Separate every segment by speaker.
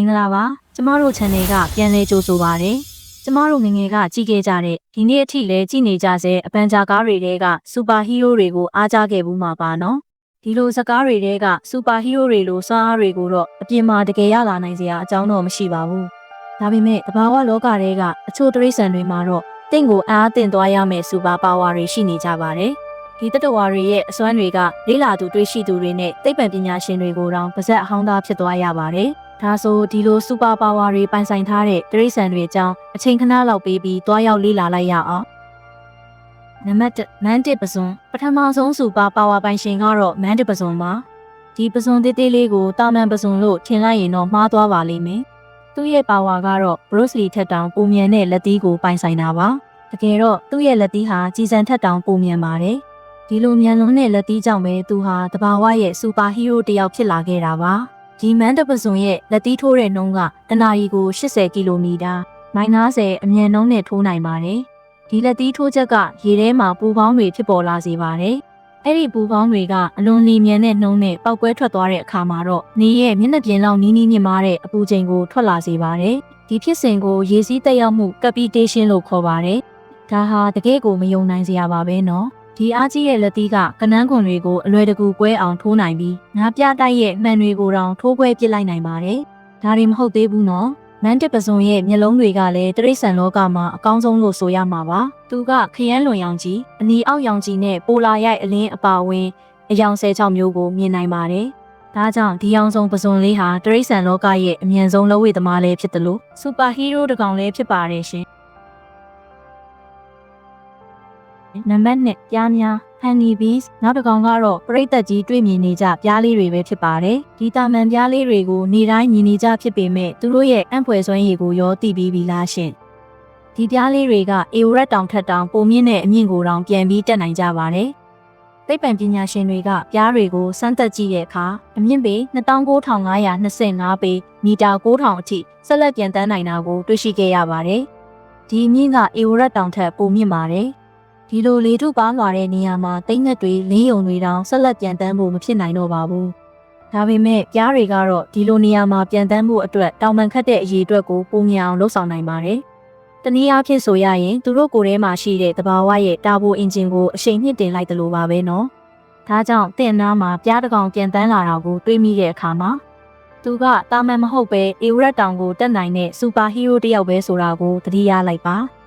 Speaker 1: မင်္ဂလာပါကျမတို့ channel ကပြန်လဲကြိုဆိုပါရစေကျမတို့ငယ်ငယ်ကကြည့်ခဲ့ကြတဲ့ဒီနေ့အထိလည်းကြည့်နေကြဆဲအပန်ဂျာကားတွေတဲကစူပါဟီးရိုးတွေကိုအားကြခဲ့ဘူးမှာပါနော်ဒီလိုဇာတ်ကားတွေတဲကစူပါဟီးရိုးတွေလိုစွမ်းအားတွေကိုတော့အပြင်မှာတကယ်ရလာနိုင်စရာအကြောင်းတော့မရှိပါဘူးဒါပေမဲ့တဘာဝလောကတဲကအချို့တရိษံတွေမှာတော့တင့်ကိုအားတင်သွားရမယ့်စူပါပါဝါတွေရှိနေကြပါတယ်ဒီတတဝါတွေရဲ့အစွမ်းတွေကလေးလာသူတွေးရှိသူတွေနဲ့သိပ္ပံပညာရှင်တွေကိုတောင်ပါဇက်အဟောင်းသားဖြစ်သွားရပါတယ်။ ဒါဆိုဒီလိုစူပါပါဝါတွေပိုင်ဆိုင်ထားတဲ့တရိษံတွေအကြောင်းအချိန်ခဏလောက်ပေးပြီးတွားရောက်လေ့လာလိုက်ရအောင်။နံပါတ်1မန်တစ်ပစွန်ပထမဆုံးစူပါပါဝါပိုင်ရှင်ကတော့မန်တစ်ပစွန်ပါ။ဒီပစွန်သေးသေးလေးကိုတာမန်ပစွန်လို့ထင်လိုက်ရင်တော့မှားသွားပါလိမ့်မယ်။သူ့ရဲ့ပါဝါကတော့ Bruce Lee ထက်တောင်ပုံမြန်တဲ့လက်သီးကိုပိုင်ဆိုင်တာပါ။တကယ်တော့သူ့ရဲ့လက်သီးဟာကြီးစံထက်တောင်ပုံမြန်ပါတယ်။ဒီလိုမြန်လွန်းတဲ့လက်သီးကြောင့်ပဲသူဟာတဘာဝရဲ့စူပါဟီးရိုးတစ်ယောက်ဖြစ်လာခဲ့တာပါ ဒီမန်တပစွန်ရဲ့လက်သီးထိုးတဲ့နှုန်းကတနာရီကို80ကီလိုမီတာမိုင်90အမြန်နှုန်းနဲ့ထိုးနိုင်ပါတယ်ဒီလက်သီးထိုးချက်ကရေထဲမှာပူပေါင်းတွေဖြစ်ပေါ်လာစေပါတယ်အဲ့ဒီပူပေါင်းတွေကအလွန်လီမြန်တဲ့နှုန်းနဲ့ပောက်ကွဲထွက်သွားတဲ့အခါမှာတော့နေရဲ့မျက်နှာပြင်လောက်နီးနီးမြင့်မားတဲ့အပူချိန်ကိုထွက်လာစေပါတယ်ဒီဖြစ်စဉ်ကိုရေစီးတက်ရောက်မှု capitation လို့ခေါ်ပါတယ်ဒါဟာတကယ့်ကိုမယုံနိုင်စရာပါပဲနော် ဒီအားကြီးရဲ့လက်သီးကကနန်းခွန်တွေကိုအလွယ်တကူကွဲအောင်ထိုးနိုင်ပြီးငါးပြတိုက်ရဲ့မှန်တွေကိုတောင်ထိုးကွဲပစ်လိုက်နိုင်ပါတယ်။ဒါတွေမဟုတ်သေးဘူးနော်။မန်တစ်ပစုံရဲ့မျက်လုံးတွေကလည်းတရိษံလောကမှာအကောင်းဆုံးလို့ဆိုရမှာပါ။သူကခရမ်းလွန်ရောင်ကြီးအနီအောက်ရောင်ကြီးနဲ့ပိုလာရိုက်အလင်းအပါဝင်အယောင်ဆဲချောင်းမျိုးကိုမြင်နိုင်ပါတယ်။ဒါကြောင့်ဒီအောင်ဆုံးပစုံလေးဟာတရိษံလောကရဲ့အမြန်ဆုံးလက်ဝဲသမားလေးဖြစ်တယ်လို့စူပါဟီးရိုးတစ်ကောင်လေးဖြစ်ပါတယ်ရှင်။ နံပါတ်1ပြားများ honey bees နောက်တစ်ကောင်ကတော့ပရိသတ်ကြီးတွေ့မြင်နေကြပြားလေးတွေပဲဖြစ်ပါတယ်ဒီတာမန်ပြားလေးတွေကိုနေတိုင်းမြင်နေကြဖြစ်ပေမဲ့သူတို့ရဲ့အံ့ဖွယ်စွမ်းရည်ကိုရောသိပြီးပြီလားရှင်ဒီပြားလေးတွေကအေဝရက်တောင်ထက်တောင်ပုံမြင့်တဲ့အမြင့်ကိုတောင်ပြန်ပြီးတက်နိုင်ကြပါတယ်သိပ္ပံပညာရှင်တွေကပြားတွေကိုစမ်းသပ်ကြည့်တဲ့အခါအမြင့်ပေ29525ပေမီတာ9000အထိဆက်လက်ပြန်တန်းနိုင်တာကိုတွေ့ရှိခဲ့ရပါတယ်ဒီမြင့်ကအေဝရက်တောင်ထက်ပိုမြင့်ပါတယ် ဒီလိုလေထုပါလာတဲ့နေရာမှာတိတ်ငက်တွေလင်းယုံတွေတောင်ဆက်လက်ပြန်တန်းဖို့မဖြစ်နိုင်တော့ပါဘူး။ဒါပေမဲ့ပြားတွေကတော့ဒီလိုနေရာမှာပြန်တန်းဖို့အတွက်တောင်ပန်ခတ်တဲ့အရေးအတွက်ကိုပုံမြင်အောင်လှုပ်ဆောင်နိုင်ပါတယ်။တနည်းအားဖြင့်ဆိုရရင်သူတို့ကိုယ်ထဲမှာရှိတဲ့တဘာဝရဲ့တာဘိုအင်ဂျင်ကိုအရှိန်မြင့်တင်လိုက်တယ်လို့ပါပဲနော်။ဒါကြောင့်တင့်နားမှာပြားတကောင်ပြန်တန်းလာတာကိုတွေးမိတဲ့အခါမှာသူကတာမန်မဟုတ်ပဲအေဝရက်တောင်ကိုတက်နိုင်တဲ့စူပါဟီးရိုးတစ်ယောက်ပဲဆိုတာကိုသတိရလိုက်ပါ။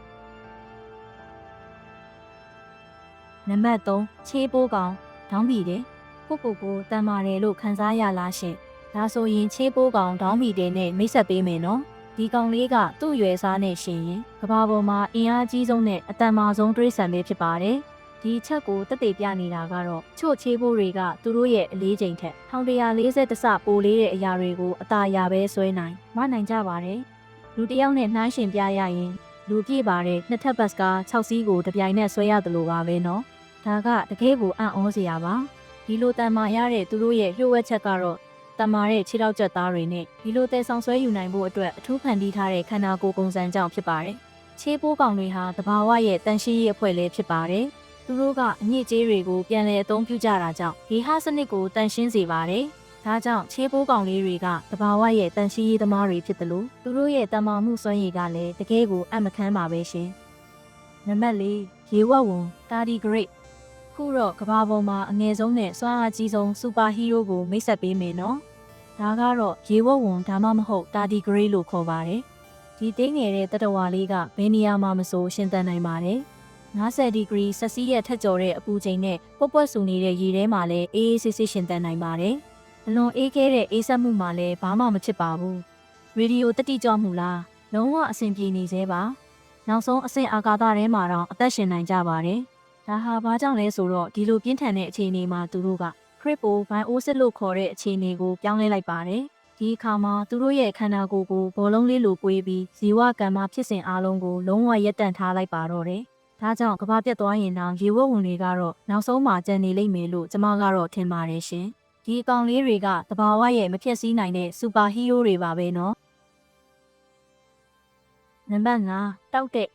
Speaker 1: နံပါတ်3ခြေပိုးကောင်ဒေါင်းဘီတယ်ကိုကိုကိုတန်ပါတယ်လို့ခန်းစားရလားရှင်ဒါဆိုရင်ခြေပိုးကောင်ဒေါင်းဘီတယ်နဲ့မိတ်ဆက်ပေးမယ်နော်ဒီကောင်လေးကသူ့ရွယ်စားနဲ့ရှင်ရင်ကဘာပေါ်မှာအင်အားကြီးဆုံးနဲ့အတန်မာဆုံးတွေးဆံပဲဖြစ်ပါတယ်ဒီချက်ကိုတက်တေပြနေတာကတော့ချို့ချေးဖို့တွေကသူတို့ရဲ့အလေးချိန်ထက်1140တဆပိုလေးတဲ့အရာတွေကိုအသာရပဲဆွဲနိုင်မနိုင်ကြပါတယ်လူတယောက်နဲ့နှိုင်းရှင်ပြရရင်လူပြည့်ပါတဲ့နှစ်ထပ်ဘတ်က6စီးကိုတပြိုင်နက်ဆွဲရတယ်လို့ပါပဲနော် ဒါကတကယ်ကိုအံ့ဩစရာပါဒီလိုတန်မာရတဲ့သူတို့ရဲ့လျှို့ဝှက်ချက်ကတော့တမာတဲ့ခြေထောက်ချက်သားတွေနဲ့ဒီလိုတဲဆောင်ဆွဲယူနိုင်ဖို့အတွက်အထူးဖန်တီးထားတဲ့ခန္ဓာကိုယ်ပုံစံကြောင့်ဖြစ်ပါတယ်ခြေပိုးကောင်တွေဟာတဘာဝရဲ့တန်ရှင်းရေးအဖွဲ့လေးဖြစ်ပါတယ်သူတို့ကအညစ်အကြေးတွေကိုပြန်လည်အသုံးပြုကြတာကြောင့်ဒီဟာစနစ်ကိုတန်ရှင်းစေပါတယ်ဒါကြောင့်ခြေပိုးကောင်လေးတွေကတဘာဝရဲ့တန်ရှင်းရေးသမားတွေဖြစ်တယ်လို့သူတို့ရဲ့တမာမှုစွမ်းရည်ကလည်းတကယ်ကိုအမခန်းပါပဲရှင်နံပါတ်၄ရေဝက်ဝံ30 grade ခုတော့ကဘာပေါ်မှာအငယ်ဆုံးနဲ့စွမ်းအားကြီးဆုံးစူပါဟီးရိုးကိုမိတ်ဆက်ပေးမယ်နော်။ဒါကတော့ရေဝတ်ဝန်ဒါမှမဟုတ်တာဒီဂရေးလို့ခေါ်ပါတယ်။ဒီတင်းငယ်တဲ့တတဝါလေးကဘယ်နေရာမှာမဆိုရှင်သန်နိုင်ပါတယ်။90ဒီဂရီဆက်စီးရဲ့ထက်ကျော်တဲ့အပူချိန်နဲ့ပွက်ပွက်ဆူနေတဲ့ရေထဲမှာလည်းအေးအေးဆေးဆေးရှင်သန်နိုင်ပါတယ်။အလွန်အေးခဲတဲ့အေးဆက်မှုမှလည်းဘာမှမဖြစ်ပါဘူး။ရေဒီယိုတက်တိကြမှုလားလုံးဝအဆင်ပြေနေသေးပါ။နောက်ဆုံးအဆင့်အာကာသထဲမှာတော့အသက်ရှင်နိုင်ကြပါတယ်။ ဒါဟာဘာကြောင့်လဲဆိုတော့ဒီလိုပြင်းထန်တဲ့အခြေအနေမှာသူတို့က Crypto Biosis လို့ခေါ်တဲ့အခြေအနေကိုပြောင်းလဲလိုက်ပါတယ်။ဒီအခါမှာသူတို့ရဲ့ခန္ဓာကိုယ်ကိုဘောလုံးလေးလိုကွေးပြီးဇီဝကမ္မဖြစ်စဉ်အလုံးကိုလုံးဝရပ်တန့်ထားလိုက်ပါတော့တယ်။ဒါကြောင့်ကဘာပြတ်သွားရင်တော့ရေဝတ်ဝင်တွေကတော့နောက်ဆုံးမှကြံနေလိမ့်မယ်လို့ကျွန်မကတော့ထင်ပါတယ်ရှင်။ဒီအကောင်လေးတွေကတဘာဝရဲ့မဖြစ်စည်းနိုင်တဲ့စူပါဟီးရိုးတွေပါပဲနော်။နံပါတ်5တောက်တဲ့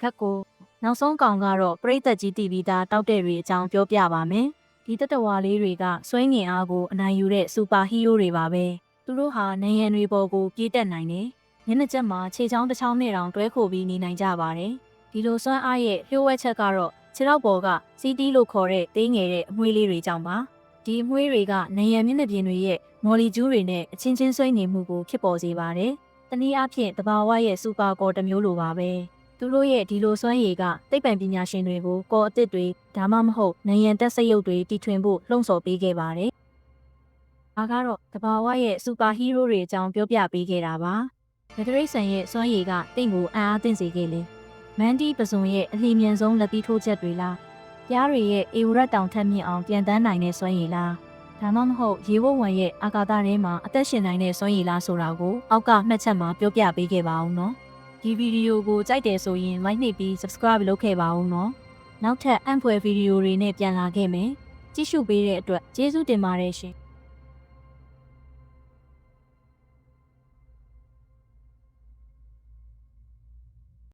Speaker 1: ခက်ကို နောက်ဆုံးကောင်ကတော့ပရိသတ်ကြီးတီဗီသားတောက်တဲ့တွေအကြောင်းပြောပြပါမယ်။ဒီတတဝါလေးတွေကစွဲငင်အားကိုအနိုင်ယူတဲ့စူပါဟီးရိုးတွေပါပဲသူတို့ဟာနေရန်တွေပေါ်ကိုပြေးတက်နိုင်တယ်။မျက်နှာချက်မှာခြေချောင်းတစ်ချောင်းနဲ့တောင်တွဲခိုပြီးနေနိုင်ကြပါတယ်။ဒီလိုစွမ်းအားရဲ့လျှို့ဝှက်ချက်ကတော့ခြေထောက်ပေါ်ကစီတီးလို့ခေါ်တဲ့သေးငယ်တဲ့အမွှေးလေးတွေကြောင့်ပါ။ဒီအမွှေးတွေကနေရန်မျက်နှာပြင်တွေရဲ့မော်လီကျူးတွေနဲ့အချင်းချင်းဆွဲနေမှုကိုဖြစ်ပေါ်စေပါတယ်။တနည်းအားဖြင့်တဘာဝရဲ့စူပါကော်တစ်မျိုးလိုပါပဲ။ သူတို့ရဲ့ဒီလိုစွမ်းရည်ကသိပ္ပံပညာရှင်တွေကိုကော်အစ်စ်တွေဒါမှမဟုတ်နေရန်တက်စရုပ်တွေတီထွင်ဖို့လှုံ့ဆော်ပေးခဲ့ပါတယ်။ဒါကတော့တဘာဝရဲ့စူပါဟီးရိုးတွေအကြောင်းပြောပြပေးခဲ့တာပါ။ဗဒရိတ်ဆန်ရဲ့စွမ်းရည်ကတင့်ကိုအံ့အားသင့်စေခဲ့လေ။မန်ဒီပစုံရဲ့အလီမြန်ဆုံးလက်ပြီးထိုးချက်တွေလား။ပြားတွေရဲ့အေဝရက်တောင်ထက်မြင့်အောင်ပြန်တန်းနိုင်တဲ့စွမ်းရည်လား။ဒါမှမဟုတ်ရေဝတ်ဝင်ရဲ့အာကာသထဲမှာအသက်ရှင်နိုင်တဲ့စွမ်းရည်လားဆိုတာကိုအောက်ကမှတ်ချက်မှာပြောပြပေးခဲ့ပါအောင်နော်။ ဒီဗီဒီယိုကိုကြိုက်တယ်ဆိုရင် like နှိပ်ပြီး subscribe လုပ်ခဲ့ပါဦးနော်။နောက်ထပ်အံ့ဖွယ်ဗီဒီယိုတွေနဲ့ပြန်လာခဲ့မယ်။ကြည့်ရှုပေးတဲ့အတွက်ကျေးဇူးတင်ပါတယ်ရှင်။